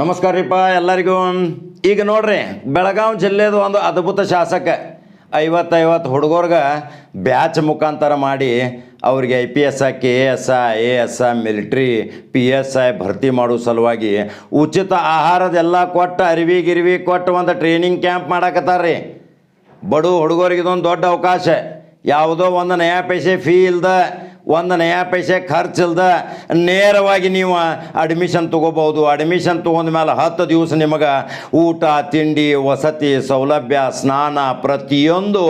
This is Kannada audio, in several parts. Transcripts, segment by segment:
ನಮಸ್ಕಾರ ರೀಪ್ಪ ಎಲ್ಲರಿಗೂ. ಈಗ ನೋಡ್ರಿ, ಬೆಳಗಾವಿ ಜಿಲ್ಲೆದು ಒಂದು ಅದ್ಭುತ ಶಾಸಕ. ಐವತ್ತೈವತ್ತು ಹುಡುಗರ್ಗೆ ಬ್ಯಾಚ್ ಮುಖಾಂತರ ಮಾಡಿ ಅವ್ರಿಗೆ I P S K S S A S I, military, P S I ಭರ್ತಿ ಮಾಡೋ ಸಲುವಾಗಿ ಉಚಿತ ಆಹಾರದೆಲ್ಲ ಕೊಟ್ಟು ಅರಿವಿ ಗಿರಿವಿ ಕೊಟ್ಟು ಒಂದು ಟ್ರೈನಿಂಗ್ ಕ್ಯಾಂಪ್ ಮಾಡಕತ್ತಾರ್ರಿ ಬಡು ಹುಡುಗರಿಗೆ ಇದೊಂದು ದೊಡ್ಡ ಅವಕಾಶ. ಯಾವುದೋ ಒಂದು ನಯಾ ಪೈಸೆ ಫೀ ಇಲ್ದ ಒಂದು ನಯಾ ಪೈಸೆ ಖರ್ಚಿಲ್ದ ನೇರವಾಗಿ ನೀವು ಅಡ್ಮಿಷನ್ ತೊಗೋಬೋದು ಅಡ್ಮಿಷನ್ ತೊಗೊಂಡ ಮೇಲೆ ಹತ್ತು ದಿವಸ ನಿಮಗೆ ಊಟ, ತಿಂಡಿ, ವಸತಿ ಸೌಲಭ್ಯ, ಸ್ನಾನ ಪ್ರತಿಯೊಂದು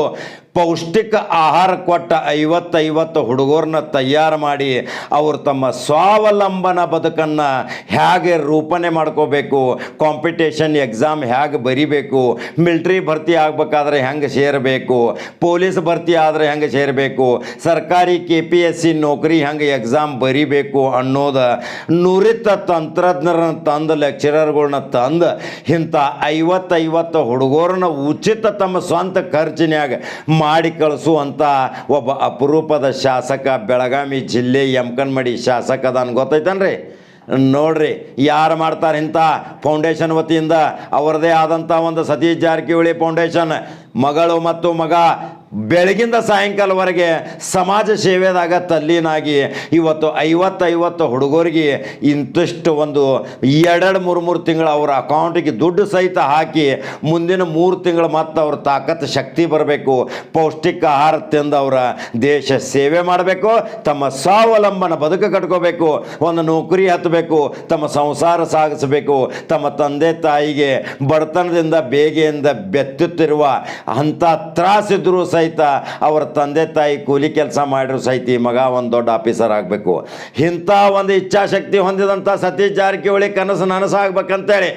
ಪೌಷ್ಟಿಕ ಆಹಾರ ಕೊಟ್ಟ ಐವತ್ತೈವತ್ತು ಹುಡುಗರನ್ನ ತಯಾರು ಮಾಡಿ ಅವರು ತಮ್ಮ ಸ್ವಾವಲಂಬನ ಬದುಕನ್ನು ಹೇಗೆ ರೂಪಣೆ ಮಾಡ್ಕೋಬೇಕು ಕಾಂಪಿಟೇಷನ್ ಎಕ್ಸಾಮ್ ಹೇಗೆ ಬರಿಬೇಕು ಮಿಲ್ಟ್ರಿ ಭರ್ತಿ ಆಗಬೇಕಾದ್ರೆ ಹೆಂಗೆ ಸೇರಬೇಕು ಪೊಲೀಸ್ ಭರ್ತಿ ಆದರೆ ಹೆಂಗೆ ಸೇರಬೇಕು, ಸರ್ಕಾರಿ ಕೆ ಪಿ ಎಸ್ ಸಿ ನೌಕರಿ ಹೆಂಗೆ ಎಕ್ಸಾಮ್ ಬರಿಬೇಕು ಅನ್ನೋದು ನುರಿತ ತಂತ್ರಜ್ಞರನ್ನ ತಂದು ಲೆಕ್ಚರರ್ಗಳನ್ನ ತಂದು ಇಂಥ ಐವತ್ತೈವತ್ತು ಹುಡುಗರನ್ನ ಉಚಿತ ತಮ್ಮ ಸ್ವಂತ ಖರ್ಚಿನ್ಯಾಗ ಮಾಡಿ ಕಳಿಸುವಂಥ ಒಬ್ಬ ಅಪರೂಪದ ಶಾಸಕ, ಬೆಳಗಾವಿ ಜಿಲ್ಲೆ ಯಮಕನ್ಮಡಿ ಶಾಸಕ ಅದಾನ ಗೊತ್ತೈತನ್ರಿ? ನೋಡ್ರಿ, ಯಾರು ಮಾಡ್ತಾರೆ ಇಂಥ ಫೌಂಡೇಶನ್ ವತಿಯಿಂದ? ಅವರದೇ ಆದಂಥ ಒಂದು ಸತೀಶ್ ಜಾರಕಿಹೊಳಿ ಫೌಂಡೇಶನ್. ಮಗಳು ಮತ್ತು ಮಗ ಬೆಳಗಿಂದ ಸಾಯಂಕಾಲವರೆಗೆ ಸಮಾಜ ಸೇವೆದಾಗ ತಲ್ಲೀನಾಗಿ ಇವತ್ತು ಐವತ್ತೈವತ್ತು ಹುಡುಗರಿಗೆ ಇಂತಿಷ್ಟು ಒಂದು ಎರಡೆರಡು ಮೂರು ಮೂರು ತಿಂಗಳು ಅವರ ಅಕೌಂಟಿಗೆ ದುಡ್ಡು ಸಹಿತ ಹಾಕಿ ಮುಂದಿನ ಮೂರು ತಿಂಗಳು ಮತ್ತು ಅವ್ರ ತಾಕತ್ತು ಶಕ್ತಿ ಬರಬೇಕು ಪೌಷ್ಟಿಕ ಆಹಾರ ತಿಂದು ಅವರ ದೇಶ ಸೇವೆ ಮಾಡಬೇಕು, ತಮ್ಮ ಸ್ವಾವಲಂಬನ ಬದುಕು ಕಟ್ಕೋಬೇಕು, ಒಂದು ನೌಕರಿ ಹತ್ತಬೇಕು, ತಮ್ಮ ಸಂಸಾರ ಸಾಗಿಸಬೇಕು, ತಮ್ಮ ತಂದೆ ತಾಯಿಗೆ ಬಡತನದಿಂದ ಬೇಗೆಯಿಂದ ಬೆತ್ತುತ್ತಿರುವ ಅಂಥ ತ್ರಾಸಿದ್ರು ಸಹಿತ ಅವರ ತಂದೆ ತಾಯಿ ಕೂಲಿ ಕೆಲಸ ಮಾಡಿದ್ರು ಸಹಿತ ಈ ಮಗ ಒಂದು ದೊಡ್ಡ ಆಫೀಸರ್ ಆಗಬೇಕು. ಇಂಥ ಒಂದು ಇಚ್ಛಾಶಕ್ತಿ ಹೊಂದಿದಂಥ ಸತೀಶ್ ಜಾರಕಿಹೊಳಿ ಕನಸು ನನಸಾಗ್ಬೇಕಂತೇಳಿ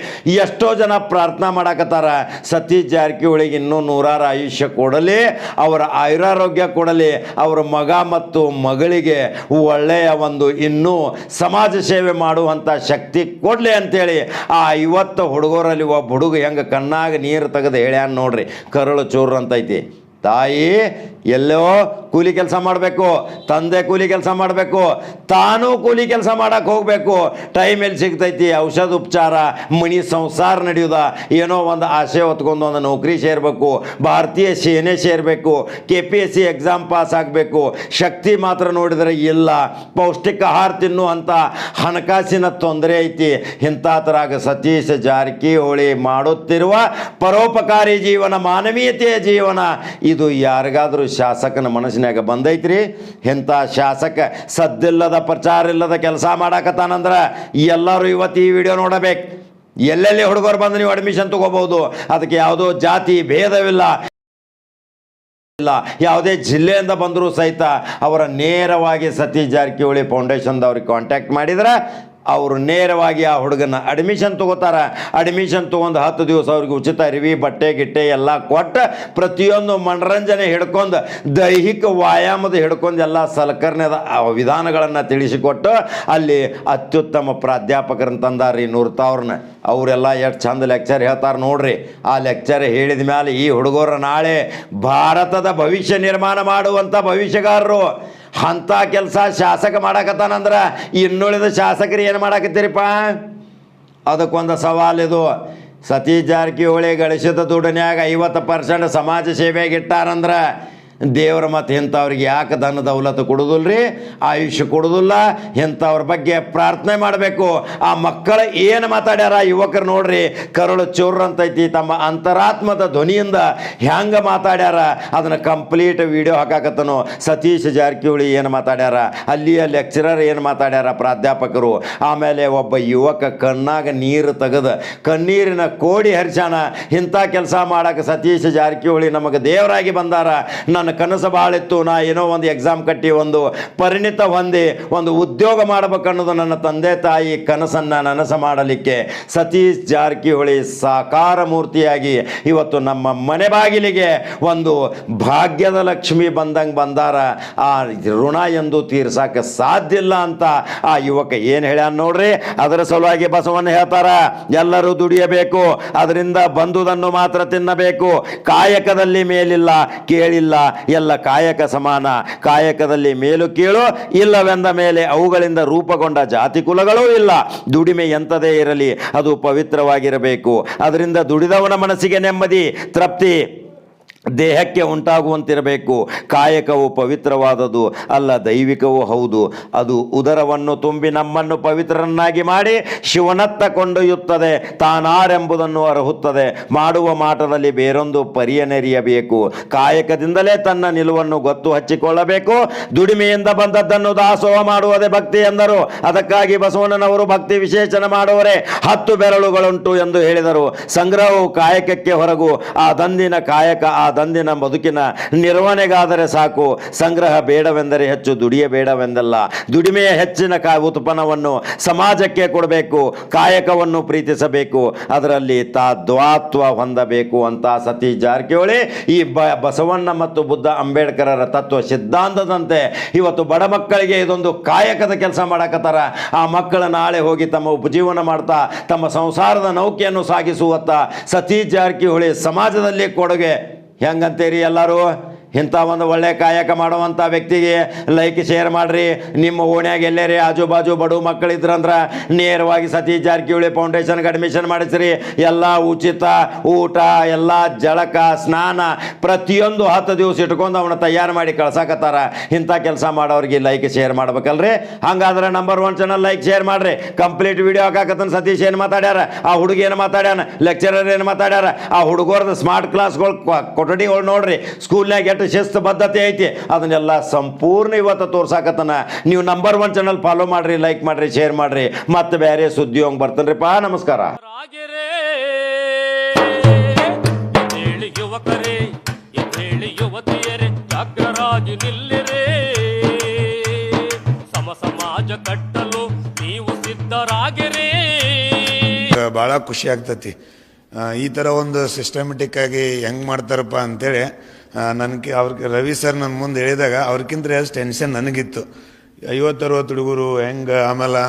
ಎಷ್ಟೋ ಜನ ಪ್ರಾರ್ಥನಾ ಮಾಡಾಕತ್ತಾರ. ಸತೀಶ್ ಜಾರಕಿಹೊಳಿಗೆ ಇನ್ನೂ ನೂರಾರು ಆಯುಷ್ಯ ಕೊಡಲಿ, ಅವರ ಆಯುರಾರೋಗ್ಯ ಕೊಡಲಿ, ಅವರ ಮಗ ಮತ್ತು ಮಗಳಿಗೆ ಒಳ್ಳೆಯ ಒಂದು ಇನ್ನೂ ಸಮಾಜ ಸೇವೆ ಮಾಡುವಂಥ ಶಕ್ತಿ ಕೊಡಲಿ ಅಂತೇಳಿ ಆ ಐವತ್ತು ಹುಡುಗರಲ್ಲಿ ಒಬ್ಬ ಹುಡುಗ ಹೆಂಗೆ ಕಣ್ಣಾಗ ನೀರು ತೆಗೆದು ಹೇಳ್ಯಾನ ನೋಡ್ರಿ, ಕರುಳು ಚೂರು ಅಂತೈತಿ. ತಾಯಿ ಎಲ್ಲೋ ಕೂಲಿ ಕೆಲಸ ಮಾಡಬೇಕು, ತಂದೆ ಕೂಲಿ ಕೆಲಸ ಮಾಡಬೇಕು, ತಾನೂ ಕೂಲಿ ಕೆಲಸ ಮಾಡೋಕ್ಕೆ ಹೋಗಬೇಕು. ಟೈಮ್ ಎಲ್ಲಿ ಸಿಗ್ತೈತಿ? ಔಷಧ ಉಪಚಾರ, ಮಣಿ ಸಂಸಾರ ನಡೆಯೋದ, ಏನೋ ಒಂದು ಆಸೆ ಹೊತ್ಕೊಂಡು ಒಂದು ನೌಕರಿ ಸೇರಬೇಕು, ಭಾರತೀಯ ಸೇನೆ ಸೇರಬೇಕು K P S C exam pass ಆಗಬೇಕು. ಶಕ್ತಿ ಮಾತ್ರ ನೋಡಿದರೆ ಇಲ್ಲ, ಪೌಷ್ಟಿಕ ಆಹಾರ ತಿನ್ನುವಂಥ ಹಣಕಾಸಿನ ತೊಂದರೆ ಐತಿ. ಇಂಥ ತರಾಗ ಸತೀಶ್ ಜಾರಕಿಹೊಳಿ ಮಾಡುತ್ತಿರುವ ಪರೋಪಕಾರಿ ಜೀವನ, ಮಾನವೀಯತೆಯ ಜೀವನ, ಇದು ಯಾರಿಗಾದರೂ ಶಾಸಕನ ಮನಸ್ಸಿನಾಗ ಬಂದೈತ್ರಿ? ಇಂಥ ಶಾಸಕ ಸದ್ದಿಲ್ಲದ ಪ್ರಚಾರ ಇಲ್ಲದ ಕೆಲಸ ಮಾಡಾಕತ್ತಾನಂದ್ರೆ ಎಲ್ಲರೂ ಇವತ್ತು ಈ ವಿಡಿಯೋ ನೋಡಬೇಕು. ಎಲ್ಲೆಲ್ಲಿ ಹುಡುಗರು ಬಂದು ನೀವು ಅಡ್ಮಿಷನ್ ತಗೋಬಹುದು? ಅದಕ್ಕೆ ಯಾವುದೋ ಜಾತಿ ಭೇದವಿಲ್ಲ. ಇಲ್ಲ, ಯಾವುದೇ ಜಿಲ್ಲೆಯಿಂದ ಬಂದರೂ ಸಹಿತ ಅವರ ನೇರವಾಗಿ ಸತೀಶ್ ಜಾರಕಿಹೊಳಿ ಫೌಂಡೇಶನ್ದವ್ರಿಗೆ ಕಾಂಟ್ಯಾಕ್ಟ್ ಮಾಡಿದ್ರೆ ಅವರು ನೇರವಾಗಿ ಆ ಹುಡುಗನ ಅಡ್ಮಿಷನ್ ತಗೋತಾರ. ಅಡ್ಮಿಷನ್ ತೊಗೊಂಡು ಹತ್ತು ದಿವಸ ಅವ್ರಿಗೆ ಉಚಿತ ಅರಿವಿ ಬಟ್ಟೆ, ಗಿಟ್ಟೆ ಎಲ್ಲ ಕೊಟ್ಟು ಪ್ರತಿಯೊಂದು ಮನರಂಜನೆ ಹಿಡ್ಕೊಂಡು, ದೈಹಿಕ ವ್ಯಾಯಾಮದ ಹಿಡ್ಕೊಂಡು ಎಲ್ಲ ಸಲಕರಣೆದ ವಿಧಾನಗಳನ್ನು ತಿಳಿಸಿಕೊಟ್ಟು ಅಲ್ಲಿ ಅತ್ಯುತ್ತಮ ಪ್ರಾಧ್ಯಾಪಕರನ್ನ ತಂದಾರ್ರಿ ನೂರ್ತಾವ್ರನ್ನ ಅವರೆಲ್ಲ ಎಷ್ಟು ಚಂದ ಲೆಕ್ಚರ್ ಹೇಳ್ತಾರೆ ನೋಡ್ರಿ. ಆ ಲೆಕ್ಚರ್ ಹೇಳಿದ ಮೇಲೆ ಈ ಹುಡುಗರು ನಾಳೆ ಭಾರತದ ಭವಿಷ್ಯ ನಿರ್ಮಾಣ ಮಾಡುವಂಥ ಭವಿಷ್ಯಗಾರರು. ಅಂಥ ಕೆಲಸ ಶಾಸಕ ಮಾಡಕತ್ತಾನಂದ್ರೆ ಇನ್ನುಳಿದ ಶಾಸಕರು ಏನು ಮಾಡಾಕತ್ತೀರಿಪ್ಪ? ಅದಕ್ಕೊಂದು ಸವಾಲಿದು ಸತೀಶ್ ಜಾರಕಿಹೊಳಿ ಗಳಿಸಿದ ದುಡ್ಡಿನ್ಯಾಗ ಐವತ್ತು ಪರ್ಸೆಂಟ್ ಸಮಾಜ ಸೇವೆಗೆ ಇಟ್ಟಾರಂದ್ರೆ ದೇವ್ರ ಮತ್ತು ಇಂಥವ್ರಿಗೆ ಯಾಕೆ ಧನ ದೌಲತ್ತು ರೀ ಆಯುಷ್ಯ ಕೊಡೋದಿಲ್ಲ. ಇಂಥವ್ರ ಬಗ್ಗೆ ಪ್ರಾರ್ಥನೆ ಮಾಡಬೇಕು. ಆ ಮಕ್ಕಳು ಏನು ಮಾತಾಡ್ಯಾರ? ಯುವಕರು ನೋಡ್ರಿ, ಕರುಳು ಚೂರ್ ಅಂತೈತಿ. ತಮ್ಮ ಅಂತರಾತ್ಮದ ಧ್ವನಿಯಿಂದ ಹೆಂಗೆ ಮಾತಾಡ್ಯಾರ? ಅದನ್ನು ಕಂಪ್ಲೀಟ್ ವಿಡಿಯೋ ಹಾಕಾಕತ್ತನು. ಸತೀಶ್ ಜಾರಕಿಹೊಳಿ ಏನು ಮಾತಾಡ್ಯಾರ? ಅಲ್ಲಿಯ ಲೆಕ್ಚರರ್ ಏನು ಮಾತಾಡ್ಯಾರ? ಪ್ರಾಧ್ಯಾಪಕರು. ಆಮೇಲೆ ಒಬ್ಬ ಯುವಕ ಕಣ್ಣಾಗ ನೀರು ತೆಗೆದು, ಕಣ್ಣೀರಿನ ಕೋಡಿ ಹರಿಸಾನ ಇಂಥ ಕೆಲಸ ಮಾಡಕ್ಕೆ ಸತೀಶ್ ಜಾರಕಿಹೊಳಿ ನಮಗೆ ದೇವರಾಗಿ ಬಂದಾರ. ನನ್ನ ಕನಸು ಭಾಳಿತ್ತು ನಾ ಏನೋ ಒಂದು ಎಕ್ಸಾಮ್ ಕಟ್ಟಿ ಒಂದು ಪರಿಣಿತ ಹೊಂದಿ ಒಂದು ಉದ್ಯೋಗ ಮಾಡಬೇಕನ್ನೋದು ನನ್ನ ತಂದೆ ತಾಯಿ ಕನಸನ್ನು ನನಸ ಮಾಡಲಿಕ್ಕೆ ಸತೀಶ್ ಜಾರಕಿಹೊಳಿ ಸಾಕಾರ ಮೂರ್ತಿಯಾಗಿ ಇವತ್ತು ನಮ್ಮ ಮನೆ ಬಾಗಿಲಿಗೆ ಒಂದು ಭಾಗ್ಯದ ಲಕ್ಷ್ಮಿ ಬಂದಂಗೆ ಬಂದಾರ. ಆ ಋಣ ಎಂದು ತೀರ್ಸಕ್ಕೆ ಸಾಧ್ಯ ಇಲ್ಲ ಅಂತ ಆ ಯುವಕ ಏನು ಹೇಳ್ಯಾನ ನೋಡ್ರಿ? ಅದರ ಸಲುವಾಗಿ ಬಸವಣ್ಣ ಹೇಳ್ತಾರ, ಎಲ್ಲರೂ ದುಡಿಯಬೇಕು, ಅದರಿಂದ ಬಂದುದನ್ನು ಮಾತ್ರ ತಿನ್ನಬೇಕು, ಕಾಯಕದಲ್ಲಿ ಮೇಲಿಲ್ಲ, ಕೇಳಿಲ್ಲ ಎಲ್ಲ ಕಾಯಕ ಸಮಾನ. ಕಾಯಕದಲ್ಲಿ ಮೇಲು ಕೀಳು. ಇಲ್ಲವೆಂದ ಮೇಲೆ ಅವುಗಳಿಂದ ರೂಪಗೊಂಡ ಜಾತಿ ಕುಲಗಳೂ ಇಲ್ಲ. ದುಡಿಮೆ ಎಂಥದೇ ಇರಲಿ, ಅದು ಪವಿತ್ರವಾಗಿರಬೇಕು. ಅದರಿಂದ ದುಡಿದವನ ಮನಸ್ಸಿಗೆ ನೆಮ್ಮದಿ, ತೃಪ್ತಿ. ದೇಹಕ್ಕೆ ಉಂಟಾಗುವಂತಿರಬೇಕು. ಕಾಯಕವು ಪವಿತ್ರವಾದದು ಅಲ್ಲ ದೈವಿಕವೂ ಹೌದು. ಅದು ಉದರವನ್ನು ತುಂಬಿ ನಮ್ಮನ್ನು ಪವಿತ್ರರನ್ನಾಗಿ ಮಾಡಿ ಶಿವನತ್ತ ಕೊಂಡೊಯ್ಯುತ್ತದೆ, ತಾನಾರೆಂಬುದನ್ನು ಅರಹುತ್ತದೆ. ಮಾಡುವ ಮಾಟದಲ್ಲಿ ಬೇರೊಂದು ಪರಿಯನೆರಿಯಬೇಕು ಕಾಯಕದಿಂದಲೇ ತನ್ನ ನಿಲುವನ್ನು ಗೊತ್ತು ಹಚ್ಚಿಕೊಳ್ಳಬೇಕು. ದುಡಿಮೆಯಿಂದ ಬಂದದ್ದನ್ನು ದಾಸೋಹ ಮಾಡುವುದೇ ಭಕ್ತಿ ಎಂದರು. ಅದಕ್ಕಾಗಿ ಬಸವಣ್ಣನವರು ಭಕ್ತಿ ವಿಶೇಷಣ ಮಾಡುವರೆ ಹತ್ತು ಬೆರಳುಗಳುಂಟು ಎಂದು ಹೇಳಿದರು. ಸಂಗ್ರಹವು ಕಾಯಕಕ್ಕೆ ಹೊರಗು, ಆ ದಂದಿನ ಕಾಯಕ ಆ ದಂದಿನ ಬದುಕಿನ ನಿರ್ವಹಣೆಗಾದರೆ ಸಾಕು. ಸಂಗ್ರಹ ಬೇಡವೆಂದರೆ ಹೆಚ್ಚು ದುಡಿಯಬೇಡವೆಂದಲ್ಲ ದುಡಿಮೆಯ ಹೆಚ್ಚಿನ ಕಾ, ಉತ್ಪನ್ನವನ್ನು ಸಮಾಜಕ್ಕೆ ಕೊಡಬೇಕು, ಕಾಯಕವನ್ನು ಪ್ರೀತಿಸಬೇಕು, ಅದರಲ್ಲಿ ತಾ ದ್ವಾತ್ವ ಹೊಂದಬೇಕು ಅಂತ ಸತಿ ಜಾರಕಿಹೊಳಿ ಈ ಬ, ಬಸವಣ್ಣ ಮತ್ತು ಬುದ್ಧ ಅಂಬೇಡ್ಕರರ ತತ್ವ ಸಿದ್ಧಾಂತದಂತೆ ಇವತ್ತು ಬಡ ಮಕ್ಕಳಿಗೆ ಇದೊಂದು ಕಾಯಕದ ಕೆಲಸ ಮಾಡಕತ್ತಾರ. ಆ ಮಕ್ಕಳ ನಾಳೆ ಹೋಗಿ ತಮ್ಮ ಉಪಜೀವನ ಮಾಡ್ತಾ, ತಮ್ಮ ಸಂಸಾರದ ನೌಕೆಯನ್ನು ಸಾಗಿಸುವತ್ತ ಸತಿ ಜಾರಕಿಹೊಳಿ ಸಮಾಜದಲ್ಲಿ ಕೊಡುಗೆ ಹೆಂಗಂತೀರಿ ಎಲ್ಲರೂ? ಇಂಥ ಒಂದು ಒಳ್ಳೆಯ ಕಾಯಕ ಮಾಡುವಂಥ ವ್ಯಕ್ತಿಗೆ ಲೈಕ್ ಶೇರ್ ಮಾಡಿರಿ. ನಿಮ್ಮ ಓಣ್ಯಾಗ ಎಲ್ಲೇರಿ ಆಜು ಬಾಜು ಬಡು ಮಕ್ಕಳಿದ್ರಂದ್ರೆ ನೇರವಾಗಿ ಸತೀಶ್ ಜಾರಕಿಹೊಳಿ ಫೌಂಡೇಶನ್ಗೆ ಅಡ್ಮಿಷನ್ ಮಾಡಿಸ್ರಿ. ಎಲ್ಲ ಉಚಿತ ಊಟ, ಎಲ್ಲ ಜಳಕ, ಸ್ನಾನ ಪ್ರತಿಯೊಂದು ಹತ್ತು ದಿವಸ ಇಟ್ಕೊಂಡು ಅವನ ತಯಾರು ಮಾಡಿ ಕಳ್ಸಾಕತ್ತಾರ. ಇಂಥ ಕೆಲಸ ಮಾಡೋರಿಗೆ ಲೈಕ್ ಶೇರ್ ಮಾಡ್ಬೇಕಲ್ರಿ? ಹಂಗಾದ್ರೆ number one channel like share ಮಾಡ್ರಿ. ಕಂಪ್ಲೀಟ್ ವಿಡಿಯೋ ಹಾಕಾಕತ್ತನ ಸತೀಶ್ ಏನು ಮಾತಾಡ್ಯಾರ? ಆ ಹುಡುಗಿ ಏನು ಮಾತಾಡ್ಯಾನ? ಲೆಕ್ಚರರ್ ಏನು ಮಾತಾಡ್ಯಾರ? ಆ ಹುಡುಗರ್ದು ಸ್ಮಾರ್ಟ್ ಕ್ಲಾಸ್ಗಳು ಕೊಠಡಿಗಳು ನೋಡ್ರಿ. ಸ್ಕೂಲ್ನಾಗ ಎಷ್ಟು ಶಿಸ್ತು ಬದ್ಧತೆ ಐತಿ. ಅದನ್ನೆಲ್ಲ ಸಂಪೂರ್ಣ ಇವತ್ತು ತೋರ್ಸಾಕತ್ತನ. ನೀವು ನಂಬರ್ ಒನ್ ಚಾನಲ್ ಫಾಲೋ ಮಾಡ್ರಿ ಲೈಕ್ ಮಾಡ್ರಿ ಶೇರ್ ಮಾಡ್ರಿ. ಮತ್ತೆ ಬೇರೆ ಸುದ್ದಿ ಹೋಗಿ ಬರ್ತಾನ್ರಿಪ್ಪ. ನಮಸ್ಕಾರ. ಯುವಕರೇ ಯುವತಿಯರೇ ನಿಲ್ಲಿರೇ. ಸಮ ಸಮಾಜ ಕಟ್ಟಲು ನೀವು ಸಿದ್ಧರಾಗಿರೇ. ಭಾಳ ಖುಷಿ ಆಗ್ತತಿ. ಈ ಥರ ಒಂದು ಸಿಸ್ಟಮೆಟಿಕ್ ಆಗಿ ಹೆಂಗೆ ಮಾಡ್ತಾರಪ್ಪ ಅಂತೇಳಿ ನನಗೆ ಅವ್ರಿಗೆ ರವಿ ಸರ್ ನನ್ನ ಮುಂದೆ ಹೇಳಿದಾಗ ಅವ್ರಿಗಿಂತ ಎಷ್ಟು ಟೆನ್ಷನ್ ನನಗಿತ್ತು. ಐವತ್ತು ಅರವತ್ತು ಹುಡುಗರು ಹೆಂಗೆ ಆಮೇಲೆ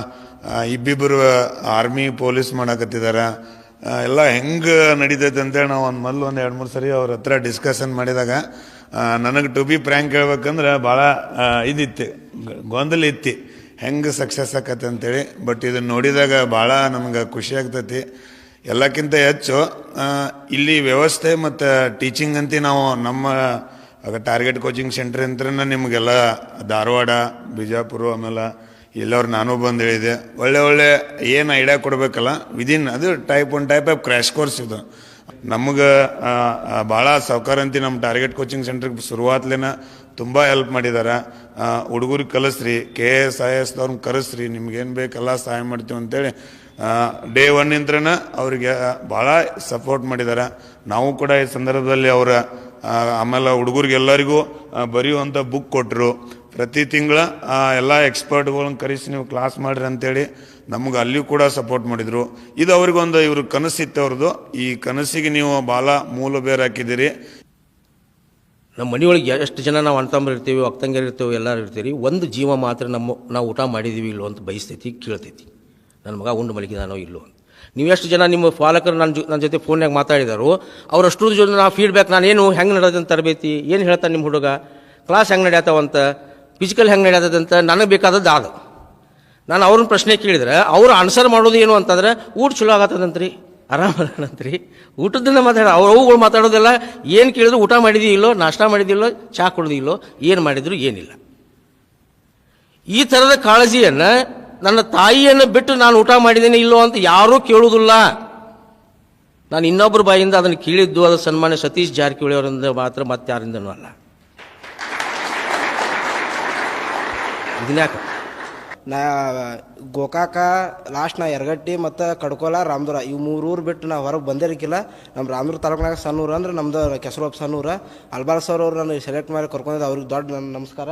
ಇಬ್ಬಿಬ್ಬರು ಆರ್ಮಿ ಪೊಲೀಸ್ ಮಾಡಕತ್ತಿದ್ದಾರೆ ಎಲ್ಲ ಹೆಂಗೆ ನಡೀತೈತೆ ಅಂತೇಳಿ ನಾವು ಒಂದು ಮೊದಲು ಒಂದು ಎರಡು ಮೂರು ಸರಿ ಅವ್ರ ಹತ್ರ ಡಿಸ್ಕಷನ್ ಮಾಡಿದಾಗ ನನಗೆ ಟು ಬಿ ಪ್ರ್ಯಾಂಕ್ ಹೇಳ್ಬೇಕಂದ್ರೆ ಭಾಳ ಇದಿತ್ತು, ಗೊಂದಲ ಇತ್ತು. ಹೆಂಗೆ ಸಕ್ಸಸ್ ಆಕತ್ತೆ ಅಂತೇಳಿ ಬಟ್ ಇದನ್ನು ನೋಡಿದಾಗ ಭಾಳ ನಮ್ಗೆ ಖುಷಿ ಆಗ್ತೈತಿ. ಎಲ್ಲಕ್ಕಿಂತ ಹೆಚ್ಚು ಇಲ್ಲಿ ವ್ಯವಸ್ಥೆ ಮತ್ತು ಟೀಚಿಂಗ್ ಅಂತ ನಾವು ನಮ್ಮ ಟಾರ್ಗೆಟ್ ಕೋಚಿಂಗ್ ಸೆಂಟ್ರ್ ಅಂತ ನಿಮಗೆಲ್ಲ ಧಾರವಾಡ, ಬಿಜಾಪುರ ಆಮೇಲೆ ಎಲ್ಲವ್ರು ನಾನು ಬಂದು ಹೇಳಿದೆ. ಒಳ್ಳೆ ಒಳ್ಳೆ ಏನು ಐಡಿಯಾ ಕೊಡಬೇಕಲ್ಲ ವಿದಿನ್ ಅದು type one type of crash course ಇದು. ನಮಗೆ ಭಾಳ ಅಂತ ನಮ್ಮ ಟಾರ್ಗೆಟ್ ಕೋಚಿಂಗ್ ಸೆಂಟ್ರಿಗೆ ಶುರುವಾತ್ಲೇನ ತುಂಬ ಹೆಲ್ಪ್ ಮಾಡಿದ್ದಾರೆ ಹುಡುಗರಿಗೆ ಕಲಿಸ್ರಿ ಕೆ ಎಸ್ ಐ ಎಸ್ ಅವ್ರನ್ನ ಕರೆಸ್ರಿ, ನಿಮ್ಗೇನು ಬೇಕೆಲ್ಲ ಸಹಾಯ ಮಾಡ್ತೀವಿ ಅಂತೇಳಿ ಡೇ ಒನ್ ಅವರಿಗೆ ಅವ್ರಿಗೆ ಭಾಳ ಸಪೋರ್ಟ್ ಮಾಡಿದ್ದಾರೆ ನಾವು ಕೂಡ ಈ ಸಂದರ್ಭದಲ್ಲಿ ಅವರ ಆಮೇಲೆ ಹುಡುಗರಿಗೆಲ್ಲರಿಗೂ ಬರೆಯುವಂಥ ಬುಕ್ ಕೊಟ್ಟರು ಪ್ರತಿ ತಿಂಗಳ ಎಲ್ಲ ಎಕ್ಸ್ಪರ್ಟ್ಗಳನ್ನ ಕರೆಸಿ ನೀವು ಕ್ಲಾಸ್ ಮಾಡ್ರಿ ಅಂತೇಳಿ ನಮ್ಗೆ ಅಲ್ಲಿಯೂ ಕೂಡ ಸಪೋರ್ಟ್ ಮಾಡಿದರು. ಇದು ಅವ್ರಿಗೊಂದು ಇವ್ರ ಕನಸಿತ್ತು ಅವ್ರದ್ದು. ಈ ಕನಸಿಗೆ ನೀವು ಭಾಳ ಮೂಲ ಬೇರೆ ಹಾಕಿದ್ದೀರಿ. ನಮ್ಮ ಮನೆಯೊಳಗೆ ಎಷ್ಟು ಜನ ನಾವು ಅಣ್ತಂಬರು ಇರ್ತೀವಿ ಅಕ್ಕಂಗಿರು ಇರ್ತೀವಿ, ಎಲ್ಲರೂ ಇರ್ತೀವಿ ಒಂದು ಜೀವ ಮಾತ್ರ ನಮ್ಮ, ನಾವು ಊಟ ಮಾಡಿದ್ದೀವಿ ಇಲ್ಲೋ ಅಂತ ಬಯಸ್ತೈತಿ, ಕೇಳ್ತೈತಿ. ನನ್ನ ಮಗ ಉಂಡು ಮಲಗಿದಾನೋ ಇಲ್ಲೋ ನೀವೆಷ್ಟು ಜನ ನಿಮ್ಮ ಪಾಲಕರು ನನ್ನ ಜೊ ನನ್ನ ಜೊತೆ ಫೋನ್ಯಾಗ ಅವ್ರು ಅವರಷ್ಟು ಜೊತೆ ನಾ ಫೀಡ್ಬ್ಯಾಕ್ ನಾನೇನು ಹೆಂಗೆ ನಡೆದಂತ ತರಬೇತಿ, ಏನು ಹೇಳ್ತಾನೆ ನಿಮ್ಮ ಹುಡುಗ? ಕ್ಲಾಸ್ ಹೆಂಗೆ ನಡೆಯತ್ತವಂತ ಫಿಸಿಕಲ್ ಹೆಂಗೆ ನಡೆಯತ್ತದಂತ ನನಗೆ ಬೇಕಾದದ್ದು ಅದು ನಾನು ಅವ್ರನ್ನ ಪ್ರಶ್ನೆ ಕೇಳಿದ್ರೆ, ಅವ್ರು ಆನ್ಸರ್ ಮಾಡೋದು ಏನು ಅಂತಂದ್ರೆ, ಊಟ ಚಲೋ ಆಗತ್ತದಂತ್ರಿ. ಆರಾಮ ಅದಾನಂತ್ರಿ. ಊಟದಿಂದ ಮಾತಾಡ, ಅವ್ರು ಅವುಗಳು ಮಾತಾಡೋದೆಲ್ಲ ಏನು ಕೇಳಿದ್ರು ಊಟ ಮಾಡಿದಿಲ್ಲೋ ನಾಷ್ಟ ಮಾಡಿದಿಲ್ಲೋ ಚಹಾ ಕುಡ್ದಿಲ್ಲೋ ಏನು ಮಾಡಿದ್ರು ಏನಿಲ್ಲ. ಈ ಥರದ ಕಾಳಜಿಯನ್ನು ನನ್ನ ತಾಯಿಯನ್ನು ಬಿಟ್ಟು ನಾನು ಊಟ ಮಾಡಿದ್ದೀನಿ ಇಲ್ಲೋ ಅಂತ ಯಾರೂ ಕೇಳುವುದಿಲ್ಲ. ನಾನು ಇನ್ನೊಬ್ಬರ ಬಾಯಿಂದ ಅದನ್ನು ಕೇಳಿದ್ದು ಅದು ಸನ್ಮಾನ್ಯ ಸತೀಶ್ ಜಾರಕಿಹೊಳಿ ಅವರಿಂದ ಮಾತ್ರ ಮತ್ತೆ ಯಾರಿಂದನೂ ಅಲ್ಲ ಇದನ್ಯಾಕ ನಾ, ಗೋಕಾಕ ಲಾಸ್ಟ್ ನಾ ಎರಗಟ್ಟಿ ಮತ್ತು ಕಡ್ಕೋಲ, ರಾಮದುರ, ಇವು ಮೂರು ಊರು ಬಿಟ್ಟು ನಾ ಹೊರಗೆ ಬಂದಿರಕ್ಕಿಲ್ಲ ನಮ್ಮ ರಾಮದುರ ತಾಲೂಕಿನಾಗ ಸಣ್ಣ ಊರು ಅಂದ್ರೆ ನಮ್ದು ಕೆಸರೋಪ್ ಸಣ್ಣ ಊರ ಅಲ್ಬಾಲ್ ಸರ್ ಅವರು ನಾನು ಸೆಲೆಕ್ಟ್ ಮಾಡಿ ಕರ್ಕೊಂಡಿದ್ದು ಅವ್ರಿಗೆ ದೊಡ್ಡ ನನ್ನ ನಮಸ್ಕಾರ.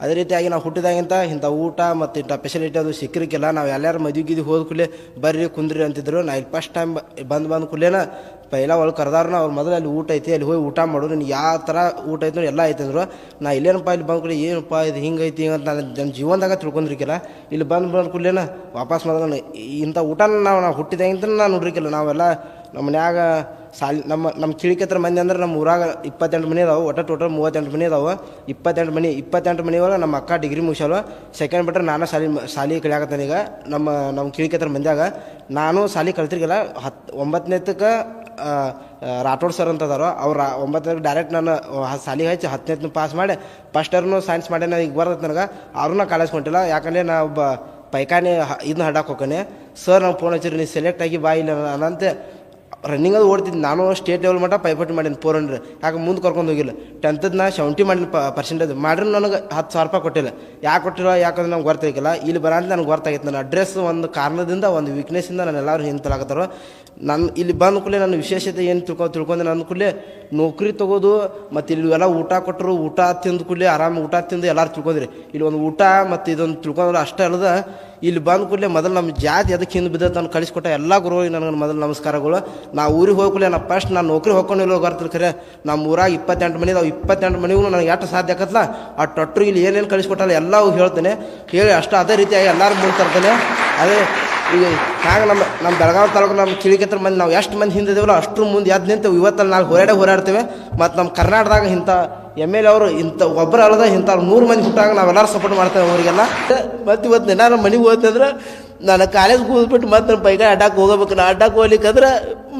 ಅದೇ ರೀತಿಯಾಗಿ ನಾವು ಹುಟ್ಟಿದಾಗಿಂತ ಇಂಥ ಊಟ ಮತ್ತು ಇಂಥ ಫೆಸಿಲಿಟಿ ಅದು ಸಿಕ್ಕಿರಕ್ಕಿಲ್ಲ. ನಾವು ಎಲ್ಲರೂ ಮದುವೆ ಗಿದ್ವಿ ಹೋದ ಕೂಡಲೇ ಬರ್ರಿ ಕುಂದ್ರಿ ಅಂತಿದ್ರು. ನಾ ಇಲ್ಲಿ ಫಸ್ಟ್ ಟೈಮ್ ಬಂದು ಬಂದ ಕೂಡಲೇನ ಪೈಲ ಒಳಗೆ ಕರೆದಾರ ಅವ್ರು ಮೊದಲು ಅಲ್ಲಿ ಊಟ ಐತಿ, ಅಲ್ಲಿ ಹೋಗಿ ಊಟ ಮಾಡು, ನಿನ್ಗೆ ಯಾವ ಥರ ಊಟ ಐತಿ ಎಲ್ಲ ಐತೆ ಅಂದರು ನಾ ಇಲ್ಲೇನಪ್ಪ ಇಲ್ಲಿ ಬಂದ ಕೂಡಲೇ ಏನಪ್ಪ ಇದು ಹಿಂಗೆ ಐತಿ ಅಂತ ನಾನು ನನ್ನ ಜೀವನದಾಗ ತಿಳ್ಕೊಂಡಿರ್ಕಿಲ್ಲ ಇಲ್ಲಿ ಬಂದು ಬಂದ ಕೂಡಲೇ ಕೂಡಲೇನ ವಾಪಸ್ ಮೊದಲ ಇಂಥ ಊಟನ ನಾವು ನಾವು ಹುಟ್ಟಿದಾಗಿಂತ ನಾನು ನೋಡ್ರಿಕಿಲ್ಲ ನಾವೆಲ್ಲ ನಮ್ಮ ಮನ್ಯಾಗ ಸಾಲಿ ನಮ್ಮ ನಮ್ಮ ಕಿಳಿಕೆತ್ರ ಮಂದಿ ಅಂದ್ರೆ ನಮ್ಮ ಊರಾಗ ಇಪ್ಪತ್ತೆಂಟು ಮನೆ ಅದಾವೆ. ಒಟ್ಟು ಟೋಟಲ್ ಮೂವತ್ತೆಂಟು ಮನೆ ಅದಾವೆ. ಇಪ್ಪತ್ತೆಂಟು ಮನೆ ಇಪ್ಪತ್ತೆಂಟು ಮನೆ ಒಳಗೆ ನಮ್ಮ ಅಕ್ಕ ಡಿಗ್ರಿ ಮುಗಿಸಲ್ಲ ಸೆಕೆಂಡ್ ಬಿಟ್ರೆ ನಾನು ಸಾಲಿ ಸಾಲಿ ಕಲಿಯಾಕತ್ತಾನ ಈಗ. ನಮ್ಮ ನಮ್ಮ ಕಿಳಿಕೆತ್ರ ಮಂದಿಯಾಗ ನಾನು ಸಾಲಿ ಕಲ್ತಿರ್ಗಿಲ್ಲ ಹತ್ತು ಒಂಬತ್ತನೇತಕ್ಕೆ ರಾಠೋಡ್ ಸರ್ ಅಂತ ಅದಾರ. ಅವ್ರು ಒಂಬತ್ತನೇ ಡೈರೆಕ್ಟ್ ನಾನು ಸಾಲಿಗೆ ಹಚ್ಚಿ ಹತ್ತನೇತನ ಪಾಸ್ ಮಾಡಿ ಫಸ್ಟ್ ಇಯರ್ನು ಸೈನ್ಸ್ ಮಾಡ್ಯಾನ ಈಗ ಬರ್ತದೆ ನನಗೆ. ಅವ್ರನ್ನ ಕಾಲೇಜ್ ಕೊಟ್ಟಿಲ್ಲ ಯಾಕಂದರೆ ನಾ ಒಬ್ಬ ಪೈಖಾನೆ ಇದನ್ನ ಹಡಕ್ಕೆ ಹೋಗ್ತಾನೆ. ಸರ್ ನಾವು ಫೋನ್ ಹಚ್ಚಿರಿ ನೀವು ಸೆಲೆಕ್ಟ್ ಆಗಿ ಬಾ, ಇಲ್ಲ ಅನ್ನಂತೆ ರನ್ನಿಂಗ್ ಅದು ಓಡ್ತಿದ್ದು. ನಾನು ಸ್ಟೇಟ್ ಲೆವೆಲ್ ಮಟ್ಟ ಪೈಪೋಟಿ ಮಾಡೀನಿ ಫೋರ್ ಹಂಡ್ರೆಡ್ ಯಾಕೆ ಮುಂದೆ ಕರ್ಕೊಂಡು ಹೋಗಿಲ್ಲ. ಟೆಂತದ್ದು ನಾ ಸೆವೆಂಟಿ ಮಾಡಿನ ಪರ್ಸೆಂಟೇಜ್ ಮಾಡ್ರಿ ನನಗೆ ಹತ್ತು ಸಾವಿರ ರೂಪಾಯಿ ಕೊಟ್ಟಿಲ್ಲ. ಯಾಕೆ ಕೊಟ್ಟಿರೋ ಯಾಕಂದ್ರೆ ನಂಗೆ ಗೊತ್ತಾಗಿಲ್ಲ ಇಲ್ಲಿ ಬರ ಅಂತ ನನಗೆ ಗೊತ್ತಾಗಿತ್ತು ನನ್ನ ಅಡ್ರೆಸ್ ಒಂದು ಕಾರಣದಿಂದ, ಒಂದು ವೀಕ್ನೆಸ್ಸಿಂದ ನಾನು ಎಲ್ಲರೂ ಹಿಂತಲಾಗತ್ತಾರೋ ನಾನು, ಇಲ್ಲಿ ಬಂದ ಕೂಡಲೇ ನನ್ನ ವಿಶೇಷತೆ ಏನು ತಿಳ್ಕೊ ತಿಳ್ಕೊಂಡೆ ನನ್ನ ಕೂಡಲೇ ನೌಕರಿ ತೊಗೋದು, ಮತ್ತು ಇಲ್ಲಿ ಎಲ್ಲ ಊಟ ಕೊಟ್ಟರು ಊಟ ತಿಂದ ಕೂಡಲೇ ಆರಾಮ ಊಟ ತಿಂದು ಎಲ್ಲರೂ ತಿಳ್ಕೊಂಡ್ರಿ. ಇಲ್ಲಿ ಒಂದು ಊಟ ಮತ್ತು ಇದೊಂದು ತಿಳ್ಕೊಂಡ್ರೆ ಅಷ್ಟೇ ಅಲ್ಲದ ಇಲ್ಲಿ ಬಂದ ಕೂಡಲೇ ಮೊದಲು ನಮ್ಮ ಜಾತಿ ಅದಕ್ಕೆ ಹಿಂದೆ ಬಿದ್ದ ನಾನು ಕಳಿಸ್ಕೊಟ್ಟ ಎಲ್ಲ ಗುರುಗಳಿಗೆ ನನಗೆ ಮೊದಲು ನಮಸ್ಕಾರಗಳು. ನಾ ಊರಿಗೆ ಹೋಗ್ಕೂಲೆ ನಾ ಫಸ್ಟ್ ನಾನು ನೌಕರಿ ಹೋಗ್ಕೊಂಡಿಲ್ಲ ಬರ್ತೀನಿ ಖರೆ. ನಮ್ಮ ಊರಾಗ ಇಪ್ಪತ್ತೆಂಟು ಮನೆ ಇದಾವೆ. ಇಪ್ಪತ್ತೆಂಟು ಮನೆಗೂ ನನಗೆ ಎಷ್ಟು ಸಾಧ್ಯ ಆಗತ್ತಲ್ಲ ಆ ಟೊಟ್ರು ಇಲ್ಲಿ ಏನೇನು ಕಳಿಸ್ಕೊಟ್ಟಲ್ಲ ಎಲ್ಲವೂ ಹೇಳ್ತೇನೆ. ಹೇಳಿ ಅಷ್ಟು ಅದೇ ರೀತಿಯಾಗಿ ಎಲ್ಲರೂ ಮುಂದೆ ಅದೇ ಈಗ ಹ್ಯಾಂಗ ನಮ್ಮ ನಮ್ಮ ಬೆಳಗಾವಿ ತಾಲೂಕು ನಮ್ಮ ಕಿಳಿಕೆತ್ರ ಮಂದಿ ನಾವು ಎಷ್ಟು ಮಂದಿ ಹಿಂದಿದೇವಲ್ಲ ಅಷ್ಟು ಮುಂದೆ ಎದ್ದು ನಿಂತು ಇವತ್ತಲ್ಲಿ ನಾವು ಹೋರಾಡೇ ಹೋರಾಡ್ತೇವೆ. ಮತ್ತು ನಮ್ಮ ಕರ್ನಾಟಕದಾಗ ಇಂಥ ಎಂ ಎಲ್ ಎ ಅವರು ಇಂಥ ಒಬ್ಬರು ಅಲ್ಲದ ಇಂಥ ನೂರು ಮಂದಿ ಹುಟ್ಟಾಗ ನಾವೆಲ್ಲರೂ ಸಪೋರ್ಟ್ ಮಾಡ್ತೇವೆ ಅವರಿಗೆಲ್ಲ. ಮತ್ತು ಇವತ್ತು ನಮ್ಮ ಮನೆಗೆ ಹೋಗ್ತಂದ್ರೆ ನಾನು ಕಾಲೇಜ್ ಕೂದ್ಬಿಟ್ಟು ಮತ್ತೆ ನಮ್ಮ ಪೈಕ ಅಡ್ಡಕ್ಕೆ ಹೋಗಬೇಕು. ನಾ ಅಡ್ಡಕ್ಕೆ ಹೋಗ್ಲಿಕ್ಕಂದ್ರೆ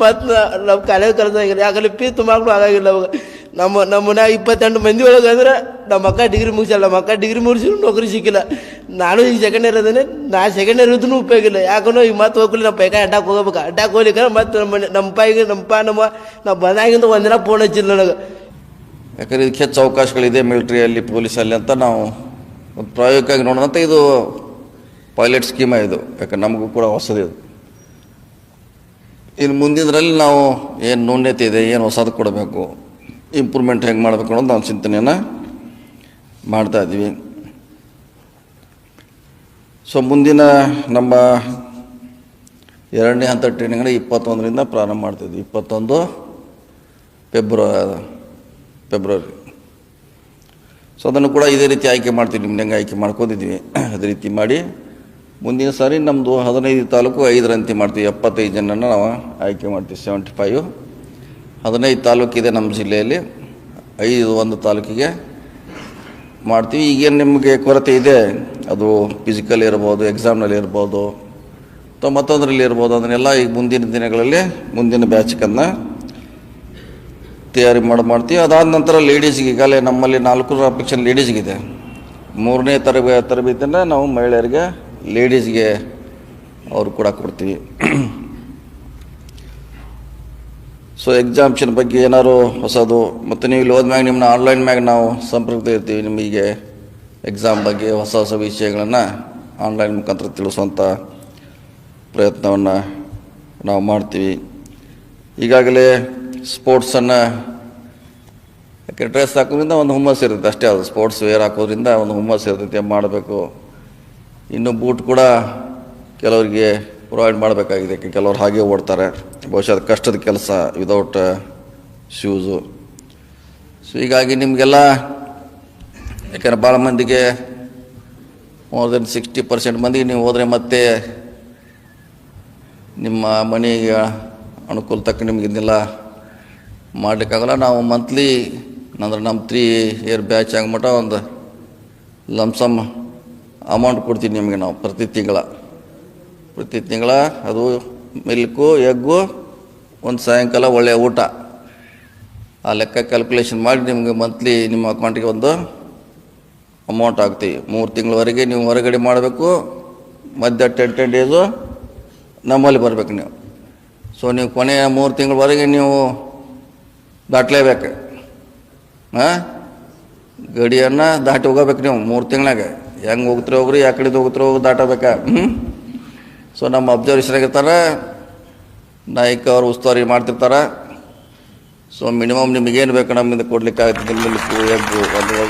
ಮತ್ತೆ ನಮ್ಮ ಕಾಲೇಜ್ ಕಲ್ಸಾಗಿಲ್ಲ ಯಾಕಂದ್ರೆ ಪಿ ತುಂಬಾಕೂ ಆಗಾಗಿಲ್ಲ ಅವಾಗ. ನಮ್ಮ ನಮ್ಮ ಮನ್ಯಾಗ ಇಪ್ಪತ್ತೆಂಟು ಮಂದಿ ಒಳಗೆ ಅಂದ್ರೆ ನಮ್ಮ ಅಕ್ಕ ಡಿಗ್ರಿ ಮುಗಿಸಲ್ಲ. ನಮ್ಮ ಅಕ್ಕ ಡಿಗ್ರಿ ಮುಗಿಸಿದ್ರು ನೌಕರಿ ಸಿಕ್ಕಿಲ್ಲ. ನಾನು ಈಗ ಸೆಕೆಂಡ್ ಇಯರ್ ಅದೇನೆ. ನಾ ಸೆಕೆಂಡ್ ಇಯರ್ ಇದ್ರೂ ಉಪಯೋಗ ಇಲ್ಲ. ಯಾಕಂದ್ರೆ ಈಗ ಮತ್ತೆ ಹೋಗ್ಲಿ ನಮ್ಮ ಪೈಕ ಅಡ್ಡಕ್ಕೆ ಹೋಗ್ಬೇಕು. ಅಡ್ಡಕ್ಕೆ ಹೋಗ್ಲಿಕ್ಕೆ ಮತ್ತೆ ನಮ್ಮ ನಮ್ಮ ಪೈಗೆ ನಮ್ಮ ಪಾ ನಮ್ಮ ನಾವು ಬಂದಾಗಿಂದ ಒಂದಿನ ಫೋನ್ ಹಚ್ಚಿಲ್ಲ ನನಗೆ. ಯಾಕಂದ್ರೆ ಇದಕ್ಕೆ ಹೆಚ್ಚು ಅವಕಾಶಗಳಿದೆ ಮಿಲಿಟ್ರಿಯಲ್ಲಿ, ಪೊಲೀಸಲ್ಲಿ ಅಂತ ನಾವು ಒಂದು ಪ್ರಾಯೋಗಿಕವಾಗಿ ನೋಡೋಣಂತ ಇದು ಪೈಲಟ್ ಸ್ಕೀಮ ಇದು. ಯಾಕಂದ್ರೆ ನಮಗೂ ಕೂಡ ಹೊಸದು ಇದು. ಇನ್ನು ಮುಂದಿನದ್ರಲ್ಲಿ ನಾವು ಏನು ನ್ಯೂನ್ಯತೆ ಇದೆ, ಏನು ಹೊಸದು ಕೊಡಬೇಕು ಇಂಪ್ರೂವ್ಮೆಂಟ್ ಹೆಂಗೆ ಮಾಡಬೇಕು ಅನ್ನೋದು ನಾವು ಚಿಂತನೆಯನ್ನು ಮಾಡ್ತಾ ಇದ್ದೀವಿ. ಸೊ ಮುಂದಿನ ನಮ್ಮ ಎರಡನೇ ಹಂತ ಟ್ರೈನಿಂಗ್ನ ಇಪ್ಪತ್ತೊಂದರಿಂದ ಪ್ರಾರಂಭ ಮಾಡ್ತಿದ್ವಿ ಇಪ್ಪತ್ತೊಂದು ಫೆಬ್ರವರಿ ಫೆಬ್ರವರಿ ಸೊ ಅದನ್ನು ಕೂಡ ಇದೇ ರೀತಿ ಆಯ್ಕೆ ಮಾಡ್ತೀವಿ ನಿಮ್ಮ ಹೆಂಗೆ ಆಯ್ಕೆ ಮಾಡ್ಕೊಂಡಿದ್ವಿ ಅದೇ ರೀತಿ ಮಾಡಿ, ಮುಂದಿನ ಸಾರಿ ನಮ್ಮದು ಹದಿನೈದು ತಾಲೂಕು ಐದರಂತೆ ಮಾಡ್ತೀವಿ, ಎಪ್ಪತ್ತೈದು ಜನನ ನಾವು ಆಯ್ಕೆ ಮಾಡ್ತೀವಿ ಸೆವೆಂಟಿ ಫೈವ್ ಹದಿನೈದು ತಾಲೂಕಿದೆ ನಮ್ಮ ಜಿಲ್ಲೆಯಲ್ಲಿ, ಐದು ಒಂದು ತಾಲೂಕಿಗೆ ಮಾಡ್ತೀವಿ. ಈಗೇನು ನಿಮಗೆ ಕೊರತೆ ಇದೆ, ಅದು ಫಿಸಿಕಲ್ ಇರ್ಬೋದು ಎಕ್ಸಾಮ್ನಲ್ಲಿ ಇರ್ಬೋದು, ಅಥವಾ ಮತ್ತೊಂದರಲ್ಲಿ ಇರ್ಬೋದು, ಅದನ್ನೆಲ್ಲ ಈಗ ಮುಂದಿನ ದಿನಗಳಲ್ಲಿ, ಮುಂದಿನ ಬ್ಯಾಚ್ಕನ್ನು ತಯಾರಿ ಮಾಡಿ ಮಾಡ್ತೀವಿ. ಅದಾದ ನಂತರ ಲೇಡೀಸ್ಗೆ ಈಗಾಗಲೇ ನಮ್ಮಲ್ಲಿ ನಾಲ್ಕು ಅಪೇಕ್ಷನ್ ಲೇಡೀಸ್ಗಿದೆ ಮೂರನೇ ತರಬೇ ತರಬೇತಿನ ನಾವು ಮಹಿಳೆಯರಿಗೆ ಲೇಡೀಸ್ಗೆ ಅವರು ಕೂಡ ಕೊಡ್ತೀವಿ. ಸೊ ಎಕ್ಸಾಮ್ಷನ್ ಬಗ್ಗೆ ಏನಾದ್ರು ಹೊಸದು? ಮತ್ತು ನೀವು ಇಲ್ಲಿ ಹೋದ್ಮ್ಯಾಗ ನಿಮ್ಮನ್ನ ಆನ್ಲೈನ್ ಮ್ಯಾಗ ನಾವು ಸಂಪರ್ಕ ಇರ್ತೀವಿ. ನಿಮಗೆ ಎಕ್ಸಾಮ್ ಬಗ್ಗೆ ಹೊಸ ಹೊಸ ವಿಷಯಗಳನ್ನು ಆನ್ಲೈನ್ ಮುಖಾಂತರ ತಿಳಿಸುವಂಥ ಪ್ರಯತ್ನವನ್ನು ನಾವು ಮಾಡ್ತೀವಿ. ಈಗಾಗಲೇ ಸ್ಪೋರ್ಟ್ಸನ್ನು ಯಾಕೆ ಡ್ರೆಸ್ ಹಾಕೋದ್ರಿಂದ ಒಂದು ಹುಮ್ಮಸ್ ಇರುತ್ತೆ ಅಷ್ಟೇ ಅದು. ಸ್ಪೋರ್ಟ್ಸ್ ವೇರ್ ಹಾಕೋದ್ರಿಂದ ಒಂದು ಹುಮ್ಮಸ್ ಇರುತ್ತೆ, ಮಾಡಬೇಕು. ಇನ್ನು ಬೂಟ್ ಕೂಡ ಕೆಲವರಿಗೆ ಪ್ರೊವೈಡ್ ಮಾಡಬೇಕಾಗಿದೆ. ಯಾಕೆ ಕೆಲವರು ಹಾಗೆ ಓಡ್ತಾರೆ. ಬಹುಶಃ ಕಷ್ಟದ ಕೆಲಸ ವಿದೌಟ್ ಶೂಸು ಸೊ ಹೀಗಾಗಿ ನಿಮಗೆಲ್ಲ ಯಾಕೆಂದರೆ ಭಾಳ ಮಂದಿಗೆ ಮೋರ್ ದೆನ್ ಸಿಕ್ಸ್ಟಿ ಪರ್ಸೆಂಟ್ ಮಂದಿಗೆ ನೀವು ಹೋದರೆ ಮತ್ತೆ ನಿಮ್ಮ ಮನೆಗೆ ಅನುಕೂಲ ತಕ್ಕ ನಿಮ್ಗೆ ಇದನ್ನೆಲ್ಲ ಮಾಡಲಿಕ್ಕಾಗಲ್ಲ. ನಾವು ಮಂತ್ಲಿ ಅಂದ್ರೆ ನಮ್ಮ ತ್ರೀ ಇಯರ್ ಬ್ಯಾಚ್ ಆಗಿಬಿಟ್ಟ ಒಂದು ಲಮ್ಸಮ್ ಅಮೌಂಟ್ ಕೊಡ್ತೀವಿ ನಿಮಗೆ ನಾವು ಪ್ರತಿ ತಿಂಗಳ. ಪ್ರತಿ ತಿಂಗಳ ಅದು ಮಿಲ್ಕು ಎಗ್ಗು ಒಂದು ಸಾಯಂಕಾಲ ಒಳ್ಳೆಯ ಊಟ. ಆ ಲೆಕ್ಕ ಕ್ಯಾಲ್ಕುಲೇಷನ್ ಮಾಡಿ ನಿಮಗೆ ಮಂತ್ಲಿ ನಿಮ್ಮ ಅಕೌಂಟಿಗೆ ಒಂದು ಅಮೌಂಟ್ ಹಾಕ್ತೀವಿ ಮೂರು ತಿಂಗಳವರೆಗೆ ನೀವು ಹೊರಗಡೆ ಮಾಡಬೇಕು ಮಧ್ಯ ಟೆನ್ ಟೆನ್ ಡೇಸು ನಮ್ಮಲ್ಲಿ ಬರಬೇಕು ನೀವು. ಸೊ ನೀವು ಕೊನೆಯ ಮೂರು ತಿಂಗಳವರೆಗೆ ನೀವು ದಾಟಲೇಬೇಕು. ಹಾಂ ಗಡಿಯನ್ನು ದಾಟಿ ಹೋಗಬೇಕು ನೀವು ಮೂರು ತಿಂಗಳಾಗ ಹೆಂಗೆ ಹೋಗ್ತೀರಿ ಹೋಗ್ರಿ, ಯಾವ ಕಡೆದು ಹೋಗ್ತೀರ ಹೋಗಿ ದಾಟಬೇಕಾ. ಹ್ಞೂ ಸೊ ನಮ್ಮ ಅಬ್ಸರ್ವೇಷನ್ ಆಗಿರ್ತಾರೆ ನಾಯಕ ಅವರು ಉಸ್ತುವಾರಿ ಮಾಡ್ತಿರ್ತಾರೆ. ಸೊ ಮಿನಿಮಮ್ ನಿಮಗೇನು ಬೇಕು ನಮ್ಮಿಂದ ಕೊಡ್ಲಿಕ್ಕೆ ಆಗ್ತದೆ ಒಂದು